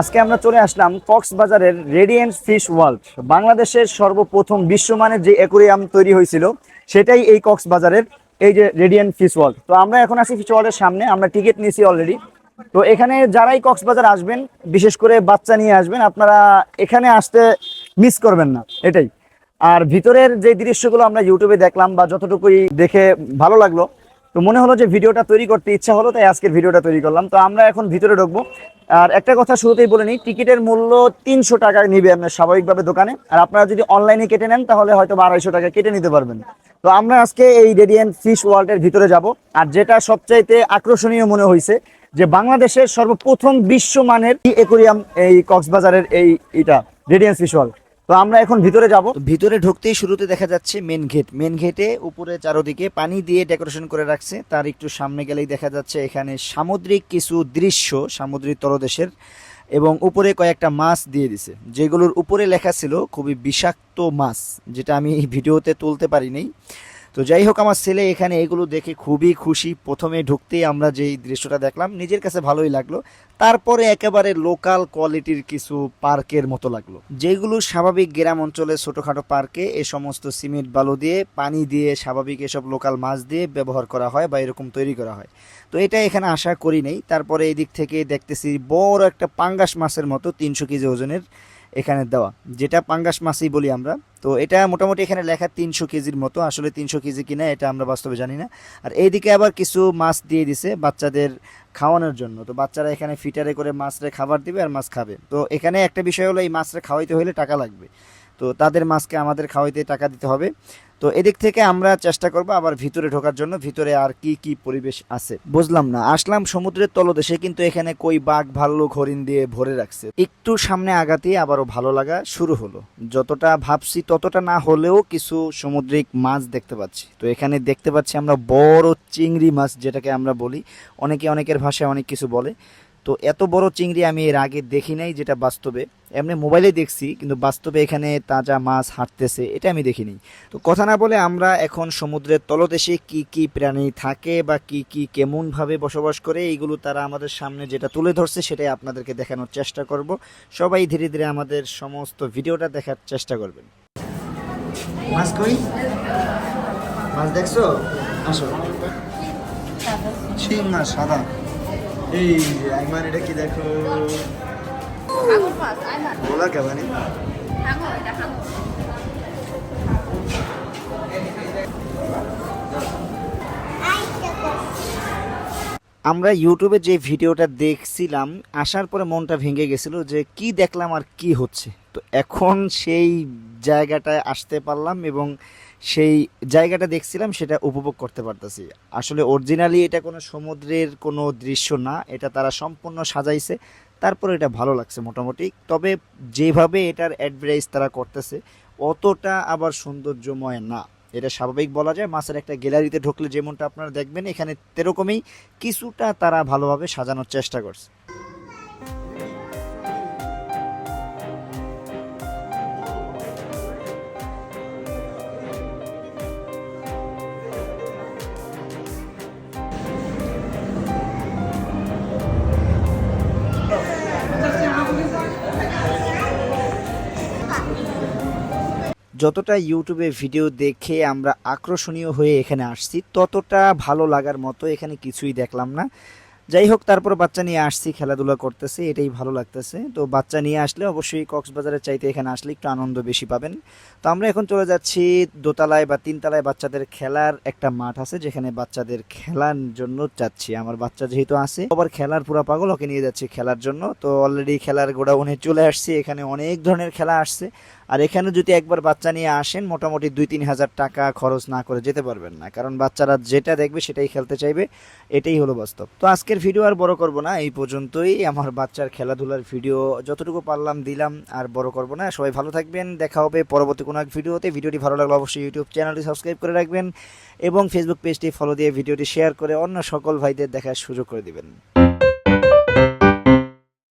আজকে আমরা চলে আসলাম কক্সবাজারের রেডিয়েন্ট ফিশ ওয়ার্ল্ড বাংলাদেশের সর্বপ্রথম বিশ্বমানের যে অ্যাকোরিয়াম তৈরি হয়েছিল, সেটাই এই কক্সবাজারের এই যে রেডিয়েন্ট ফিশ ওয়ার্ল্ড তো আমরা এখন আছি ফিশ ওয়ার্ল্ডের সামনে, আমরা টিকিট নিয়েছি অলরেডি তো এখানে যারাই কক্সবাজার আসবেন, বিশেষ করে বাচ্চা নিয়ে আসবেন, আপনারা এখানে আসতে মিস করবেন না, এটাই। আর ভিতরের যে দৃশ্যগুলো আমরা ইউটিউবে দেখলাম বা যতটুকুই দেখে ভালো লাগল তো মনে হলো যে ভিডিওটা তৈরি করতে ইচ্ছা হলো, তাই আজকের ভিডিওটা তৈরি করলাম। তো আমরা এখন ভিতরে ঢুকবো। আর একটা কথা শুরুতেই বলে নিই, টিকিটের মূল্য তিনশো টাকা নিবে আপনার স্বাভাবিকভাবে দোকানে। আর আপনারা যদি অনলাইনে কেটে নেন, তাহলে হয়তো আড়াইশো টাকা কেটে নিতে পারবেন। তো আমরা আজকে এই রেডিয়েন্ট ফিশ ওয়ার্ল্ডের ভিতরে যাব। আর যেটা সবচাইতে আকর্ষণীয় মনে হয়েছে যে বাংলাদেশের সর্বপ্রথম বিশ্বমানের একুরিয়াম এই কক্সবাজারের এই এটা রেডিয়েন্ট ফিশ ওয়ার্ল্ড তো আমরা এখন ভিতরে যাব। ভিতরে ঢুকতেই শুরুতে দেখা যাচ্ছে মেন গেট মেন গেটে উপরে চারোদিকে পানি দিয়ে ডেকোরেশন করে রাখছে। তার একটু সামনে গেলেই দেখা যাচ্ছে এখানে সামুদ্রিক কিছু দৃশ্য, সামুদ্রিক তলদেশের, এবং উপরে কয়েকটা মাছ দিয়ে দিছে। যেগুলোর উপরে লেখা ছিল, খুবই বিষাক্ত মাছ, যেটা আমি ভিডিওতে তুলতে পারিনি। তো যাই হোক আমার ছেলে এখানে এগুলো দেখে খুবই খুশি। প্রথমে ঢুকতেই আমরা যেই দৃশ্যটা দেখলাম, নিজের কাছে ভালোই লাগল। তারপরে একেবারে লোকাল কোয়ালিটির কিছু পার্কের মতো লাগল। যেগুলো স্বাভাবিক গ্রাম অঞ্চলে ছোটোখাটো পার্কে, এ সমস্ত সিমেন্ট, বালু দিয়ে, পানি দিয়ে স্বাভাবিক এসব লোকাল মাছ দিয়ে ব্যবহার করা হয় বা এরকম তৈরি করা হয়। তো এটা এখানে আশা করি নেই। তারপরে এই দিক থেকে দেখতেছি বড় একটা পাঙ্গাস মাছের মতো, তিনশো কেজি ওজনের এখানে দেওয়া। যেটা পাঙ্গাস মাছই বলি আমরা। তো এটা মোটামুটি এখানে লেখা তিনশো কেজির মতো। আসলে তিনশো কেজি কিনা এটা আমরা বাস্তবে জানি না। আর এইদিকে আবার কিছু মাছ দিয়ে দিছে বাচ্চাদের খাওয়ানোর জন্য। তো বাচ্চারা এখানে ফিটারে করে মাছরে খাবার দিবে আর মাছ খাবে। তো এখানে একটা বিষয় হলো এই মাছরে খাওয়াইতে হলে টাকা লাগবে। তো তাদের মাছকে আমাদের খাওয়াইতে টাকা দিতে হবে। তো এদিক থেকে আমরা চেষ্টা করব আবার ভিতরে ঢোকার জন্য, ভিতরে আর কি কি পরিবেশ আছে। বুঝলাম না, আসলাম সমুদ্রের তলদেশে, কিন্তু এখানে কই বাঘ, ভাল্লুক, হরিণ দিয়ে ভরে রাখছে। একটু সামনে আগাতে আবারও ভালো লাগা শুরু হলো। যতটা ভাবছি ততটা না হলেও কিছু সামুদ্রিক মাছ দেখতে পাচ্ছি। তো এখানে দেখতে পাচ্ছি আমরা বড় চিংড়ি মাছ, যেটাকে আমরা বলি। অনেকে অনেকের ভাষায় অনেক কিছু বলে। তো এত বড় চিংড়ি আমি এর আগে দেখি নাই যেটা বাস্তবে। এমনি মোবাইলে দেখছি কিন্তু বাস্তবে এখানে তাজা মাছ হাঁটতেছে এটা আমি দেখিনি। তো কথা না বলে আমরা এখন সমুদ্রের তলদেশে কি কি প্রাণী থাকে বা কি কি কেমন ভাবে বসবাস করে এইগুলো তারা আমাদের সামনে যেটা তুলে ধরছে সেটাই আপনাদেরকে দেখানোর চেষ্টা করব। সবাই ধীরে ধীরে আমাদের সমস্ত ভিডিওটা দেখার চেষ্টা করবেন। মাছ কই? মাছ দেখছ? আসো। শিং মাছ সাদা। এই আইমান এটা কি দেখো? বলা কেমন আঙুর। আমরা ইউটিউবে যে ভিডিওটা দেখছিলাম আসার পরে মনটা ভেঙে গেছিল যে কি দেখলাম আর কি হচ্ছে। তো এখন সেই জায়গাটায় আসতে পারলাম এবং সেই জায়গাটা দেখছিলাম, সেটা উপভোগ করতে পারতেছি। আসলে অরিজিনালি এটা কোনো সমুদ্রের কোনো দৃশ্য না, এটা তারা সম্পূর্ণ সাজাইছে, তারপরে এটা ভালো লাগছে মোটামুটি। তবে যেভাবে এটার অ্যাডভার্টাইজ তারা করতেছে, অতটা আবার সৌন্দর্যময় না। এটা স্বাভাবিক বলা যায়, মাছের একটা গ্যালারিতে ঢুকলে যেমনটা আপনারা দেখবেন, এখানে তেরকমই কিছুটা তারা ভালোভাবে সাজানোর চেষ্টা করছে। যতটা ইউটিউবে ভিডিও দেখে আমরা আকর্ষণীয় হয়ে এখানে আসছি, ততটা ভালো লাগার মতো এখানে কিছুই দেখলাম না। যাই হোক তারপর বাচ্চা নিয়ে আসছি, খেলাধুলা করতেছে, এটাই ভালো লাগতেছে। তো বাচ্চা নিয়ে আসলে অবশ্যই কক্সবাজারের চাইতে এখানে আসলে একটু আনন্দ বেশি পাবেন। তো আমরা এখন চলে যাচ্ছি দোতলায় বা তিনতলায় বাচ্চাদের খেলার একটা মাঠ আছে, যেখানে বাচ্চাদের খেলার জন্য যাচ্ছি। আমার বাচ্চা যেহেতু আছে আবার খেলার পুরা পাগল, ওকে নিয়ে যাচ্ছি খেলার জন্য। তো অলরেডি খেলার গোডাউনে চলে আসছি, এখানে অনেক ধরনের খেলা আসছে। আর এখানে যদি একবার বাচ্চা নিয়ে আসেন, মোটামুটি দুই তিন হাজার টাকা খরচ না করে যেতে পারবেন না। কারণ বাচ্চারা যেটা দেখবে সেটাই খেলতে চাইবে, এটাই হলো বাস্তব। তো আজকের ভিডিও আর বড় করব না, এই পর্যন্তই। আমার বাচ্চার খেলাধুলার ভিডিও যতটুকু পারলাম দিলাম, আর বড় করব না। সবাই ভালো থাকবেন, দেখা হবে পরবর্তী কোনো এক ভিডিওতে ভিডিওটি ভালো লাগলে অবশ্যই ইউটিউব চ্যানেলটি সাবস্ক্রাইব করে রাখবেন এবং ফেসবুক পেজটি ফলো দিয়ে ভিডিওটি শেয়ার করে অন্য সকল ভাইদের দেখার সুযোগ করে দিবেন।